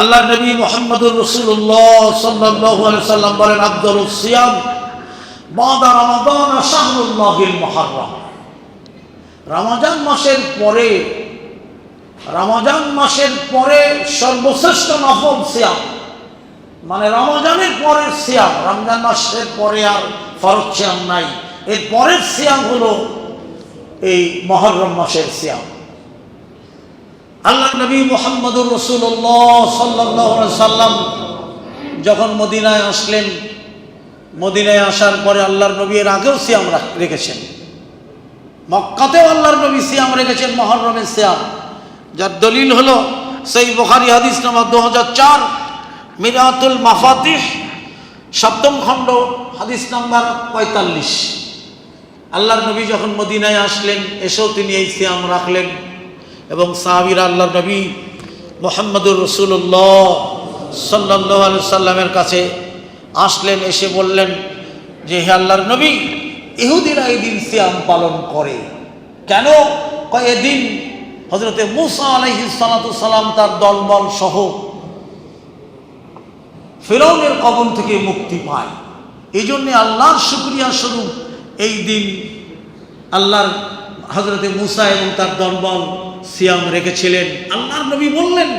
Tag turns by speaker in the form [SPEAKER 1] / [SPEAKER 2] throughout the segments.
[SPEAKER 1] আল্লাহ নবী মোহাম্মদুর রসুল্লাহ সাল্লাহ সাল্লাম বলেন আব্দুল সিয়াম বাদা রমাদান শাহরুল্লাহিল মহারম রমাজান মাসের পরে, রমাজান মাসের পরে সর্বশ্রেষ্ঠ নফল সিয়াম মানে রমজানের পরের সিয়াম, রমজান মাসের পরে আর ফরজ সিয়াম নাই। এর পরের সিয়াম হলো এই মহরম মাসের সিয়াম। আল্লাহ নবী মোহাম্মদুর রসুল্লাহ সাল্লাহ সাল্লাম যখন মদিনায় আসলেন, মদিনায় আসার পরে আল্লাহর নবী এর আগেও সিয়াম রাখ- রেখেছেন। মক্কাতেও আল্লাহর নবী সিয়াম রেখেছেন মহরমের সিয়াম। যার দলিল হলো, সেই বোখারি হাদিস নাম্বার দু হাজার চার, মিরাতুল মাফাতিহ, সপ্তম খণ্ড, হাদিস নাম্বার পঁয়তাল্লিশ। আল্লাহর নবী যখন মদিনায় আসলেন, এসেও তিনি এই সিয়াম রাখলেন। এবং সাহাবিরা আল্লাহর নবী মোহাম্মদুর রসুল্লাহ সাল্লাহ সাল্লামের কাছে আসলেন, এসে বললেন যে, হে আল্লাহর নবী, ইহুদিরা এই দিন সিয়াম পালন করে। কেন? কয়, এদিন হজরতে মুসা আলহি সালাম তার দলবল সহ ফেরাউনের কবল থেকে মুক্তি পায়। এই জন্যে আল্লাহর শুক্রিয়া স্বরূপ এই দিন আল্লাহর হজরতে মুসা এবং তার দলবল সিয়াম রেখেছিলেন। আল্লাহর নবী বললেন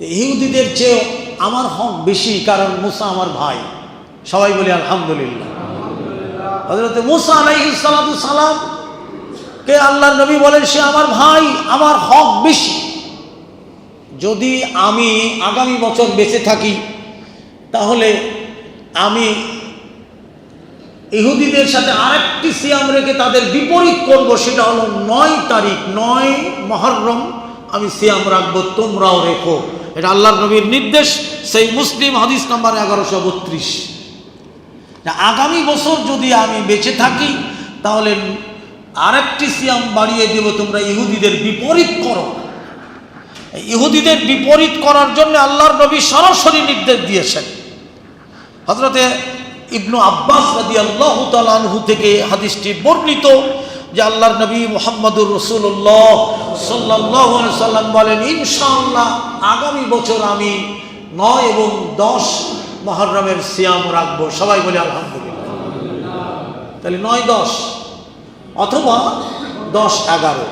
[SPEAKER 1] ইহুদিদের চেয়ে আমার হক বেশি কারণ মুসা আমার ভাই। সবাই বলি আলহামদুলিল্লাহ। হজরতে মুসা সালাম কে আল্লাহর নবী বলেন সে আমার ভাই আমার হক বেশি। যদি আমি আগামী বছর বেঁচে থাকি তাহলে আমি ইহুদিদের সাথে আরেকটি সিয়াম রেখে তাদের বিপরীত করব, সেটা হলো নয় তারিখ, নয় মহরম আমি সিয়াম রাখব, তোমরাও রেখো। এটা আল্লাহর নবীর নির্দেশ, সেই মুসলিম হাদিস নাম্বার এগারোশো বত্রিশ। আগামী বছর যদি আমি বেঁচে থাকি, তাহলে আরেকটি সিয়াম বাড়িয়ে দেব, তোমরা ইহুদিদের বিপরীত করো। ইহুদিদের বিপরীত করার জন্য আল্লাহর নবী সরাসরি নির্দেশ দিয়েছেন। হজরতে ইবনু আব্বাস রাদি আল্লাহ তালহু থেকে হাদিসটি বর্ণিত যে আল্লাহর নবী মোহাম্মদুর রসুল্লাহ সাল্লাহ সাল্লাম বলেন, ইনশাআল্লাহ আগামী বছর আমি নয় এবং দশ মহরমের সিয়াম রাখব। সবাই বলে, আলহামদুলিল্লাহ। তাহলে নয়, দশ অথবা দশ, এগারো।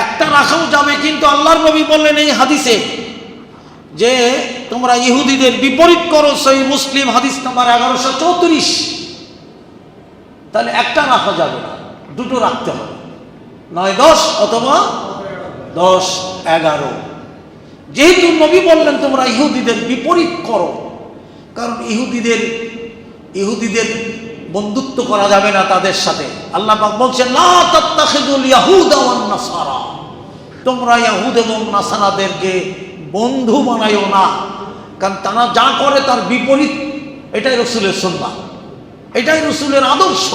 [SPEAKER 1] একটা রাখাও যাবে, কিন্তু আল্লাহর নবী বললেন এই হাদিসে যে তোমরা ইহুদিদের বিপরীত করো, সেই মুসলিম হাদিস নাম্বার এগারোশো চৌত্রিশ। তাহলে একটা রাখা যাবে না, দুটো রাখতে হবে। নয় দশ অথবা দশ এগারো। যেহেতু নবী বললেন তোমরা ইহুদিদের বিপরীত করো, কারণ ইহুদিদের ইহুদিদের বন্ধুত্ব করা যাবে না তাদের সাথে। আল্লাহ বলছেন নাসারা। তোমরা ইয়াহুদ এবং নাসারাদেরকে বন্ধু বানাইও না। কারণ তারা যা করে তার বিপরীত, এটাই রসুলের সন্না এটাই রসুলের আদর্শ।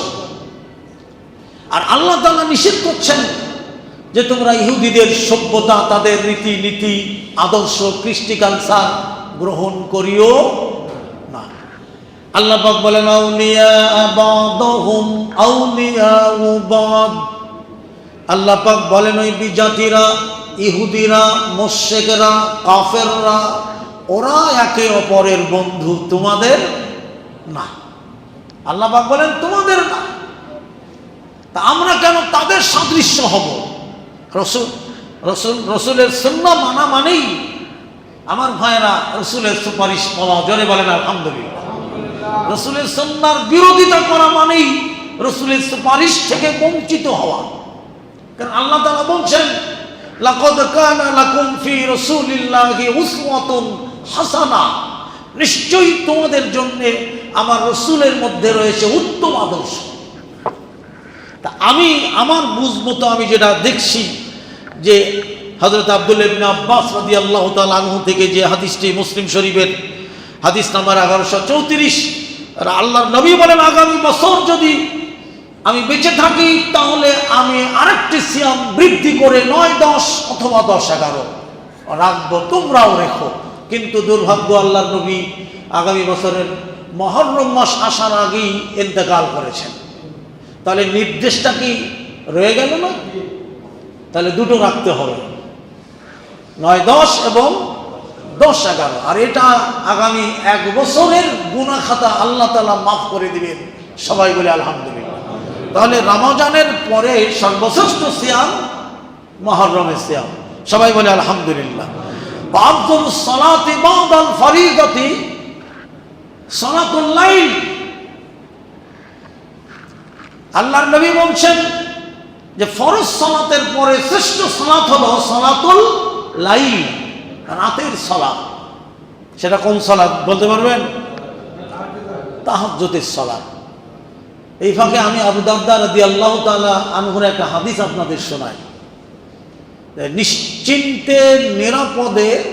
[SPEAKER 1] আর আল্লাহ তাআলা নিষেধ করছেন যে তোমরা ইহুদিদের সভ্যতা, তাদের রীতিনীতি, আদর্শ, কৃষ্টি কালচার গ্রহণ করিও না। আল্লাহ পাক বলেন আল্লাহ পাক বলেন, ওই বিজাতিরা, ইহুদিরা, মোশেকেরা, কাফেররা ওরা একে অপরের বন্ধু তোমাদের না। আল্লাহ বলেন, তোমাদের না। তা আমরা কেন তাদের সাদৃশ্য হব? রসুল রসুল, রসুলের সুন্না মানা মানেই আমার ভাইয়েরা রসুলের সুপারিশ পাওয়া, জোরে বলেন, আলহামদুলিল্লাহ। রসুলের সন্ন্যার বিরোধিতা করা মানেই রসুলের সুপারিশ থেকে বঞ্চিত হওয়া। কারণ আল্লাহ তাআলা বলছেন, লাকাদ কানা লাকুম ফি রাসূলিল্লাহি উসওয়াতুন হাসানা, নিশ্চয়ই তোমাদের জন্য আমার রসুলের মধ্যে রয়েছে উত্তম আদর্শ। তা আমি, আমার বুঝ মতো আমি যেটা দেখছি যে হজরত আব্দুল ইবনে আব্বাস রাদিয়াল্লাহু তাআলা আনহু থেকে যে হাদিসটি মুসলিম শরীফের হাদিস নাম্বার এগারোশো চৌত্রিশ আল্লাহর নবী বলেন, আগামী বছর যদি আমি বেঁচে থাকি, তাহলে আমি আরেকটি সিয়াম বৃদ্ধি করে নয় দশ অথবা দশ এগারো রাখব, তোমরাও রেখো। কিন্তু দুর্ভাগ্য আল্লাহর নবী আগামী বছরের মহরম মাস আসার আগেই ইন্তেকাল করেছেন। তাহলে নির্দেশটা কি রয়ে গেল না? তাহলে দুটো রাখতে হবে। নয়, দশ এবং দশ, এগারো। আর এটা আগামী এক বছরের গুণা খাতা আল্লাহ তালা মাফ করে দিবেন। সবাই বলে আলহামদুলিল্লাহ। তাহলে রমজানের পরে সর্বশ্রেষ্ঠ সিয়াম মহরমের সিয়াম। সবাই বলে আলহামদুলিল্লাহ। আব্দুল সলাতি বাদাল ফরিদতি সলাতুল লাইল। আল্লাহর নবী বলছেন যে ফরজ সলাতের পরে শ্রেষ্ঠ সলাত হলো সলাতুল লাইল, রাতের সলাত। সেটা কোন সলাত বলতে পারবেন? তাহাজ্জুদের সলাত। এই ফাঁকে আমি আবু দাদ্দা রাদি আল্লাহ তালা আনহুর একটা হাদিস আপনাদের শোনাই। যে নিশ্চিন্তে নিরাপদে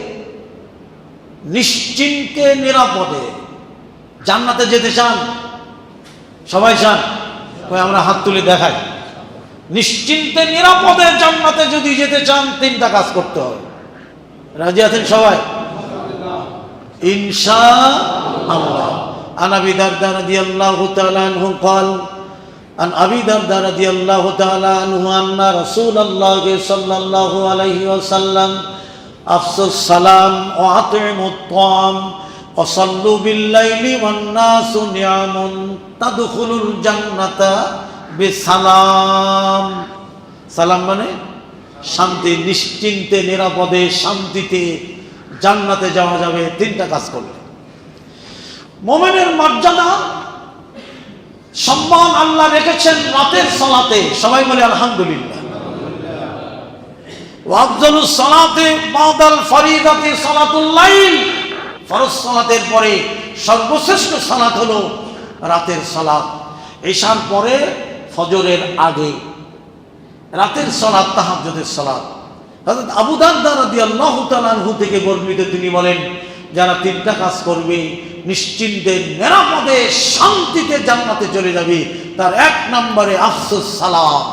[SPEAKER 1] নিশ্চিন্তে নিরাপদে জান্নাতে যেতে চান? সবাই চান? আমরা হাত তুলে দেখাই। নিশ্চিন্তে নিরাপদে জান্নাতে যদি যেতে চান, তিনটা কাজ করতে হবে। রাজি আছেন সবাই? ইনশা আল্লাহ। আনাবিদার দারাদি আল্লাহ তালান عن ابي درداء رضي الله تعالى عنه ان رسول الله صلى الله عليه وسلم افسوا السلام واطعموا الطعام وصلوا بالليل والناس نعم تدخلوا الجنة بسلام সালাম মানে শান্তি নিশ্চিন্তে নিরাপদে শান্তিতে জান্নাতে যাওয়া যাবে তিনটা কাজ করলে মোমেনের মর্যাদা সম্মান আল্লাহ রেখেছেন রাতের সলাতে। সবাই বলে, আলহামদুলিল্লাহ। ওয়াফজলু সলাতে বাদাল ফরিদাতে ফরজ সলাতের পরে সর্বশ্রেষ্ঠ সালাত হলো রাতের সালাত। এশার পরে ফজরের আগে। রাতের সলাৎ তাহাজ্জুদের সলাৎ হযরত আবু দারদা রাদিয়াল্লাহু থেকে বর্ণিত তিনি বলেন যারা তিনটা কাজ করবে, নিশ্চিন্তে, নিরাপদে, শান্তিতে জান্নাতে চলে যাবে, তার এক নম্বরে আফসুস, সালাম।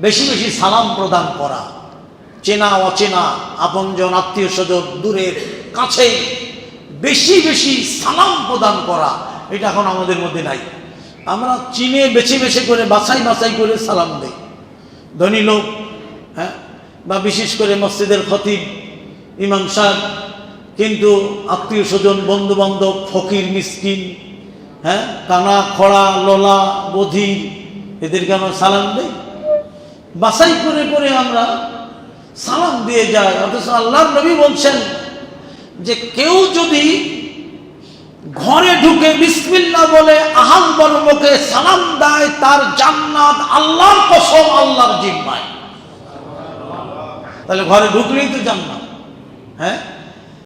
[SPEAKER 1] বেশি বেশি সালাম প্রদান করা। চেনা, অচেনা, আপনজন আত্মীয় স্বজন দূরের কাছে বেশি বেশি সালাম প্রদান করা, এটা এখন আমাদের মধ্যে নাই। আমরা চিনে বেছে বেছে করে, বাছাই বাছাই করে সালাম দেই। ধনী লোক হ্যাঁ বা বিশেষ করে মসজিদের খতিব ইমাম সাহেব, কিন্তু আত্মীয় স্বজন বন্ধু বান্ধব ফকির, মিসকিন হ্যাঁ কানা, খড়া, লোলা, বধির, এদেরকে আমরা সালাম দেই। বাসাই করে করে আমরা সালাম দিয়ে যাই, অথচ আল্লাহ নবী বলছেন যে কেউ যদি ঘরে ঢুকে বিসমিল্লা বলে আহাল বর্মকে সালাম দেয়, তার জান্নাত আল্লাহর কসম, আল্লাহর জিম্মায়। তাহলে ঘরে ঢুকলেই তো জান্নাত। হ্যাঁ